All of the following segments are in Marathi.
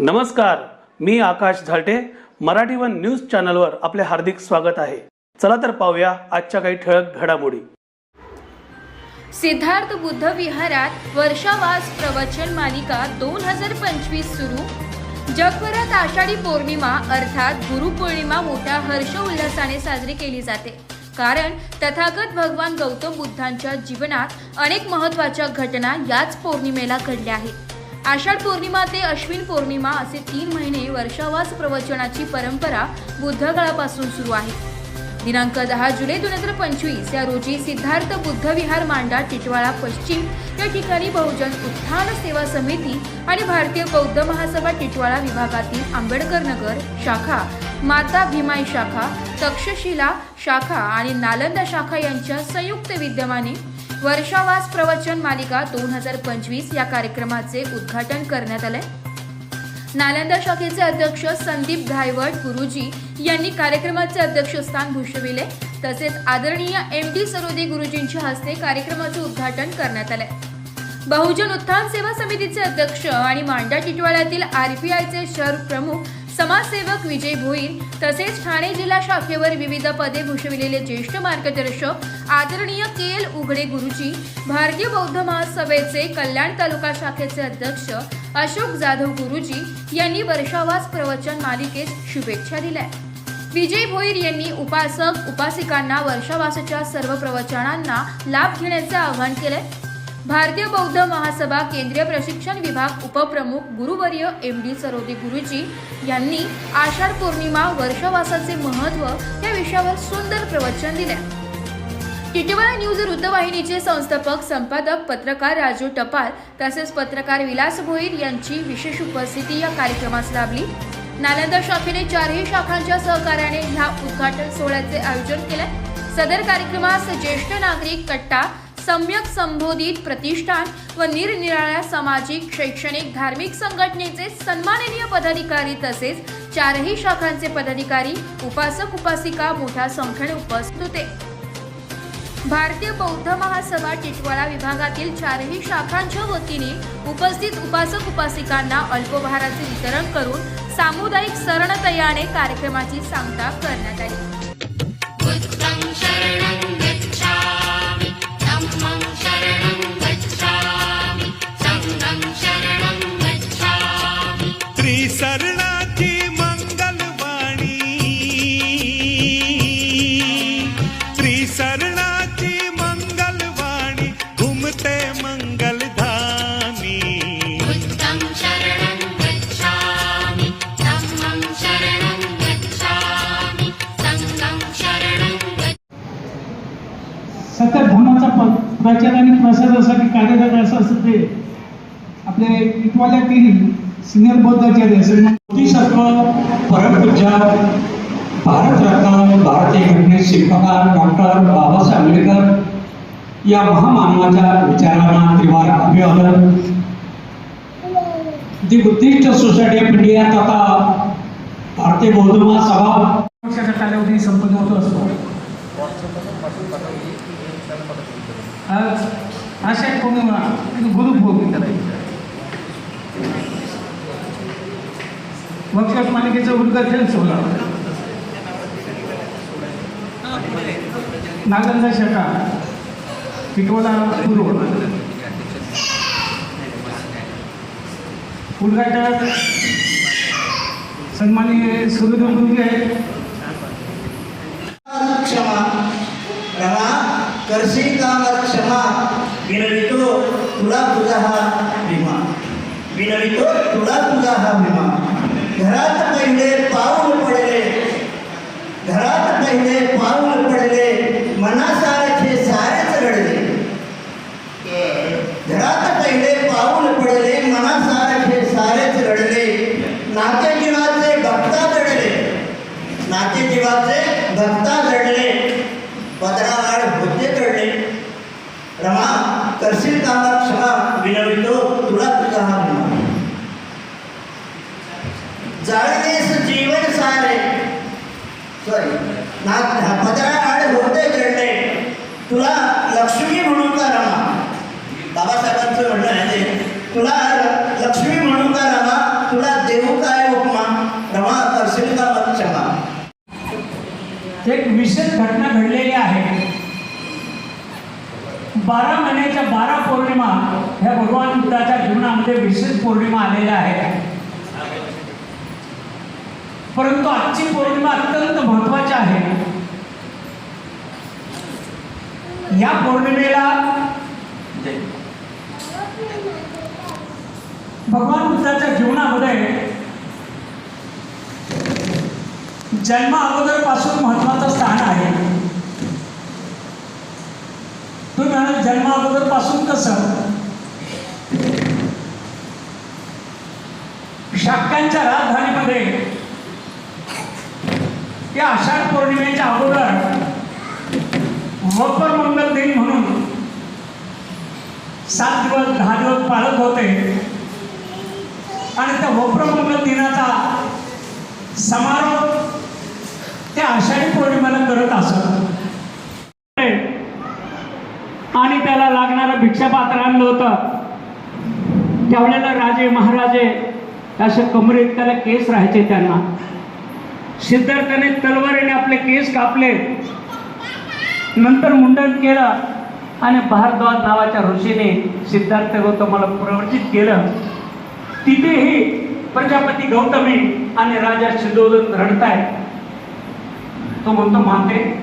नमस्कार मी आकाश झालटे. मराठी वन न्यूज चॅनलवर आपले हार्दिक स्वागत आहे. चला तर पाहूया आजच्या काही ठळक घडामोडी. सिद्धार्थ बुद्ध विहारात वर्षावास प्रवचन मालिका दोन हजार पंचवीस सुरू. जगभरात आषाढी पौर्णिमा अर्थात गुरुपौर्णिमा मोठ्या हर्ष उल्हासाने साजरी केली जाते. कारण तथागत भगवान गौतम बुद्धांच्या जीवनात अनेक महत्त्वाच्या घटना याच पौर्णिमेला घडल्या आहेत. आषाढ पौर्णिमा ते अश्विन पौर्णिमा असे तीन महिने वर्षावास प्रवचनाची परंपरा बुद्धकाळापासून सुरू आहे. दिनांक दहा जुलै दोन हजार पंचवीस या रोजी सिद्धार्थ बुद्ध विहार मांडा टिटवाळा पश्चिम या ठिकाणी बहुजन उत्थान सेवा समिती आणि भारतीय बौद्ध महासभा टिटवाळा विभागातील आंबेडकर नगर शाखा माता भीमाई शाखा तक्षशिला शाखा आणि नालंदा शाखा यांच्या संयुक्त विद्यमाने वर्षावास प्रवचन मालिका दोन हजार पंचवीस या कार्यक्रमाचे उद्घाटन करण्यात आले नालंदा शाखेचे अध्यक्ष संदीप धायवट गुरुजी यांनी कार्यक्रमाचे अध्यक्षस्थान भूषविले. तसेच आदरणीय एम डी सरोदे गुरुजींच्या हस्ते कार्यक्रमाचे उद्घाटन करण्यात आले बहुजन उत्थान सेवा समितीचे अध्यक्ष आणि मांडा टिटवाळ्यातील आरपीआयचे शहर प्रमुख समाजसेवक विजय भोईर तसेच ठाणे जिल्हा शाखेवर विविध पदे भूषविलेले ज्येष्ठ मार्गदर्शक आदरणीय के एल उघडे गुरुजी भारतीय बौद्ध महासभेचे कल्याण तालुका शाखेचे अध्यक्ष अशोक जाधव गुरुजी यांनी वर्षावास प्रवचन मालिकेस शुभेच्छा दिल्या. विजय भोईर यांनी उपासक उपासिकांना वर्षावासाच्या सर्व प्रवचनांना लाभ घेण्याचे आवाहन केले भारतीय बौद्ध महासभा केंद्रीय प्रशिक्षण विभाग उपप्रमुख गुरुवर्य एम डी सरोदे गुरुजी यांनी आषाढ पौर्णिमा वर्षवासाचे महत्त्व या विषयावर सुंदर प्रवचन दिले. टिटवाळा न्यूज वृत्तवाहिनीचे संस्थापक संपादक पत्रकार राजू टपाल तसेच पत्रकार विलास भोईर यांची विशेष उपस्थिती या कार्यक्रमास लाभली. नालंदा शाखेने चारही शाखांच्या सहकार्याने ह्या उद्घाटन सोहळ्याचे आयोजन केले. सदर कार्यक्रमास ज्येष्ठ नागरिक कट्टा सम्यक संबोधित प्रतिष्ठान व निरनिराळ्या सामाजिक शैक्षणिक धार्मिक संघटनेचे सन्माननीय पदाधिकारी तसेच चारही शाखांचे पदाधिकारी उपासक उपासिका मोठ्या संख्येने उपस्थित होते. भारतीय बौद्ध महासभा टिटवाळा विभागातील चारही शाखांच्या वतीने उपस्थित उपासक उपासिकांना अल्पभाराचे वितरण करून सामुदायिक सरणतयाने कार्यक्रमाची सांगता करण्यात आली. प्रचार आणि प्रसादासाठी कार्यरत असं असं ते आपले इटवाल्या इटवाल्यातील सिनियर बौद्धाचार्य असेल. बोधिसत्व परमपूज्य भारतरत्न भारतीय घटनेत शिल्पकार डॉक्टर बाबासाहेब आंबेडकर या महामानवाच्या विचारांना त्रिवार अभिवादन. The Buddhist society of India तथा भारतीय बौद्ध महासभा. पक्षाचा कालावधी संपन्न होत असतो. आज आषाढ पौर्णिमा आणि गुरुपौर्णिमा वर्कशॉप मालिकेचं उद्घाटन सोहळा नागंदा शाखा टिटवाळा पूर्व उद्घाटक सन्माननीय सुरेंद्र गुरुजी आहेत क्षमा रमा करशी कामात क्षमा? विनवितो तुला तुझा हा विमा. विनवितो तुला तुझा हा विमा. घरात पहिले पाऊल पडले. घरात पहिले पाऊल पडले. मनासारखे सारेच रडले. घरात पहिले पाऊल पडले. मनासारखे सारेच रडले. नाते जीवाचे भक्ता रडले नाते जीवाचे भक्ता जडले. पदराआड करशील कामात क्षमा विनवितो तुला तुझा हा भीमा जाळलेस जीवन सारे सॉरी ना पदराआड होते चढले तुला लक्ष्मी म्हणून का रमा बाबासाहेबांचं म्हणणं आहे ते तुला लक्ष्मी म्हणून का रमा तुला देऊ घटना घडलेली आहे बारा महिन्याच्या बारा पौर्णिमा ह्या भगवान बुद्धाच्या जीवनामध्ये विशेष पौर्णिमा आलेल्या आहेत. परंतु आजची पौर्णिमा अत्यंत महत्वाची आहे. या पौर्णिमेला भगवान बुद्धाच्या जीवनामध्ये जन्मा अगोदरपासून महत्वाचं स्थान आहे. जन्मा अगोदरपासून कसं? शाक्यांच्या राजधानीमध्ये या आषाढ पौर्णिमेच्या अगोदर मकर मंगल दिन म्हणून सात दिवस दहा दिवस पाळत होते. आणि त्या वप्र मंगल दिनाचा समारोप त्या आषाढी पौर्णिमेला करत असत. आणि त्याला लागणारं भिक्षापात्र आणलं होतं. त्यावेळेला राजे महाराजे असे कमरेत त्याला केस राहायचे त्यांना. सिद्धार्थाने तलवारीने आपले केस कापले. नंतर मुंडन केलं आणि भारद्वाज नावाच्या ऋषीने सिद्धार्थ गौतमाला प्रवर्तित केलं. तिथेही प्रजापती गौतमी आणि राजा शिदोदन रडतायत. तो म्हणतो माते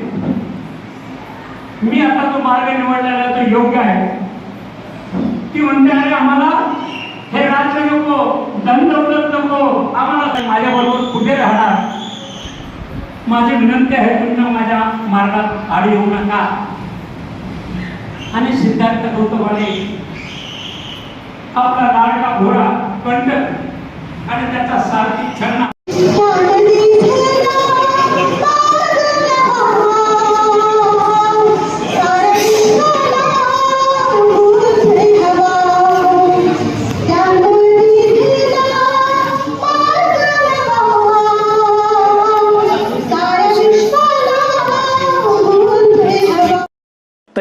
मी आता तो मार्ग निवडलेला तो योग्य आहे. ती म्हणते अरे आम्हाला हे राज्य नको दंड उलट नको. आम्हाला माझ्या बरोबर कुठे राहणार? माझी विनंती आहे तुमच्या माझ्या मार्गात आडी येऊ नका. आणि सिद्धार्थ गौतमाने आपला लाडका घोडा कंट आणि त्याचा सारथी छन्ना